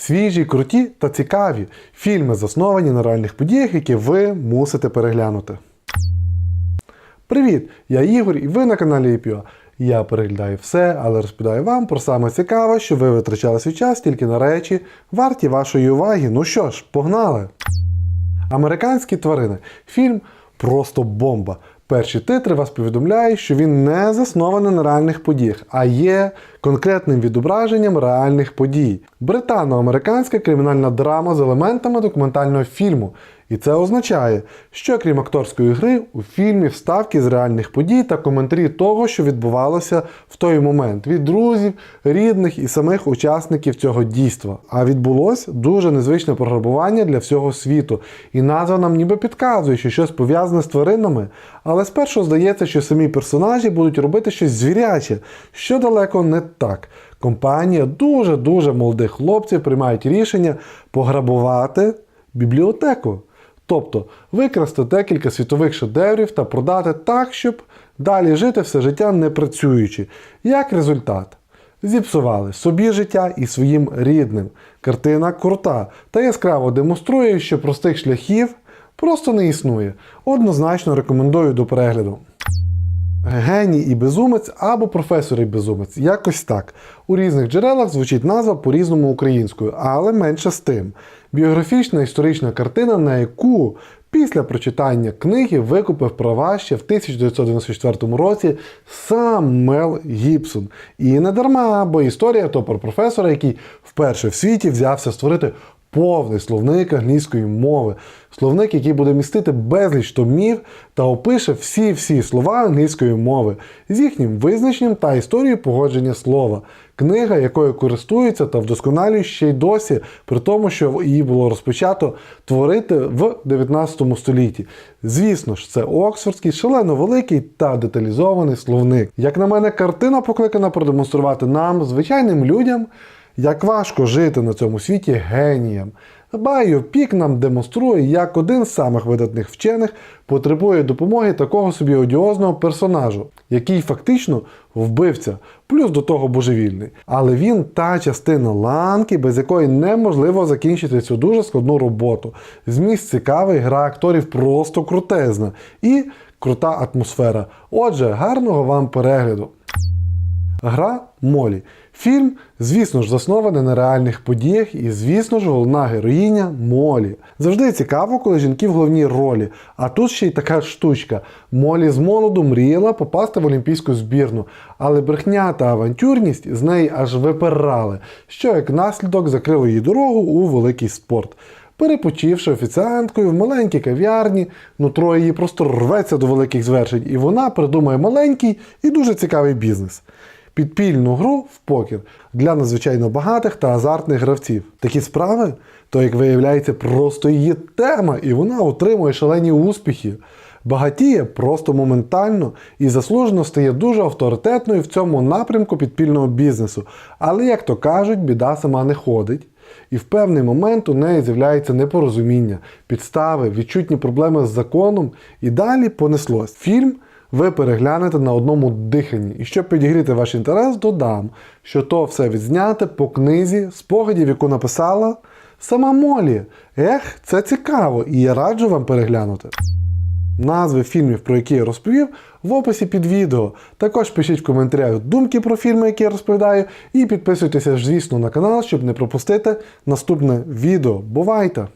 Свіжі, круті та цікаві фільми, засновані на реальних подіях, які ви мусите переглянути. Привіт! Я Ігор і ви на каналі EPO. Я переглядаю все, але розповідаю вам про саме цікаве, що ви витрачали свій час тільки на речі, варті вашої уваги. Ну що ж, погнали! Американські тварини. Фільм просто бомба. Перші титри вас повідомляють, що він не заснований на реальних подіях, а є конкретним відображенням реальних подій. Британо-американська кримінальна драма з елементами документального фільму. І це означає, що крім акторської гри, у фільмі вставки з реальних подій та коментарі того, що відбувалося в той момент від друзів, рідних і самих учасників цього дійства. А відбулось дуже незвичне програбування для всього світу. І назва нам ніби підказує, що щось пов'язане з тваринами, але спершу здається, що самі персонажі будуть робити щось звіряче, що далеко не так. Компанія дуже-дуже молодих хлопців приймають рішення пограбувати бібліотеку. Тобто викрасти декілька світових шедеврів та продати так, щоб далі жити все життя не працюючи. Як результат, зіпсували собі життя і своїм рідним. Картина крута та яскраво демонструє, що простих шляхів просто не існує. Однозначно рекомендую до перегляду. Геній і безумець або професор і безумець. Якось так. У різних джерелах звучить назва по-різному українською, але менше з тим. Біографічна історична картина, на яку після прочитання книги викупив права ще в 1994 році сам Мел Гібсон. І не дарма, бо історія то про професора, який вперше в світі взявся створити повний словник англійської мови. Словник, який буде містити безліч томів та опише всі-всі слова англійської мови з їхнім визначенням та історією погодження слова. Книга, якою користуються та вдосконалюють ще й досі, при тому, що її було розпочато творити в 19 столітті. Звісно ж, це Оксфордський, шалено великий та деталізований словник. Як на мене, картина покликана продемонструвати нам, звичайним людям, як важко жити на цьому світі геніям. Байопік нам демонструє, як один з самих видатних вчених потребує допомоги такого собі одіозного персонажу, який фактично вбивця, плюс до того божевільний. Але він та частина ланки, без якої неможливо закінчити цю дуже складну роботу. Зміст цікавий, гра акторів просто крутезна і крута атмосфера. Отже, гарного вам перегляду! Гра Молі. Фільм, звісно ж, заснований на реальних подіях, і, звісно ж, головна героїня Молі. Завжди цікаво, коли жінки в головній ролі. А тут ще й така штучка. Молі з молоду мріяла попасти в олімпійську збірну, але брехня та авантюрність з неї аж випирали, що як наслідок закрило їй дорогу у великий спорт. Перепочивши офіціанткою в маленькій кав'ярні, нутро її просто рветься до великих звершень, і вона придумає маленький і дуже цікавий бізнес. Підпільну гру в покер для надзвичайно багатих та азартних гравців. Такі справи, то, як виявляється, просто її тема, і вона отримує шалені успіхи. Багатіє просто моментально і заслужено стає дуже авторитетною в цьому напрямку підпільного бізнесу. Але, як то кажуть, біда сама не ходить. І в певний момент у неї з'являється непорозуміння, підстави, відчутні проблеми з законом, і далі понеслось. Фільм ви переглянете на одному диханні. І щоб підігріти ваш інтерес, додам, що то все відзняте по книзі, спогадів, яку написала сама Молі. Ех, це цікаво, і я раджу вам переглянути. Назви фільмів, про які я розповів, в описі під відео. Також пишіть в коментарях думки про фільми, які я розповідаю, і підписуйтеся, звісно, на канал, щоб не пропустити наступне відео. Бувайте!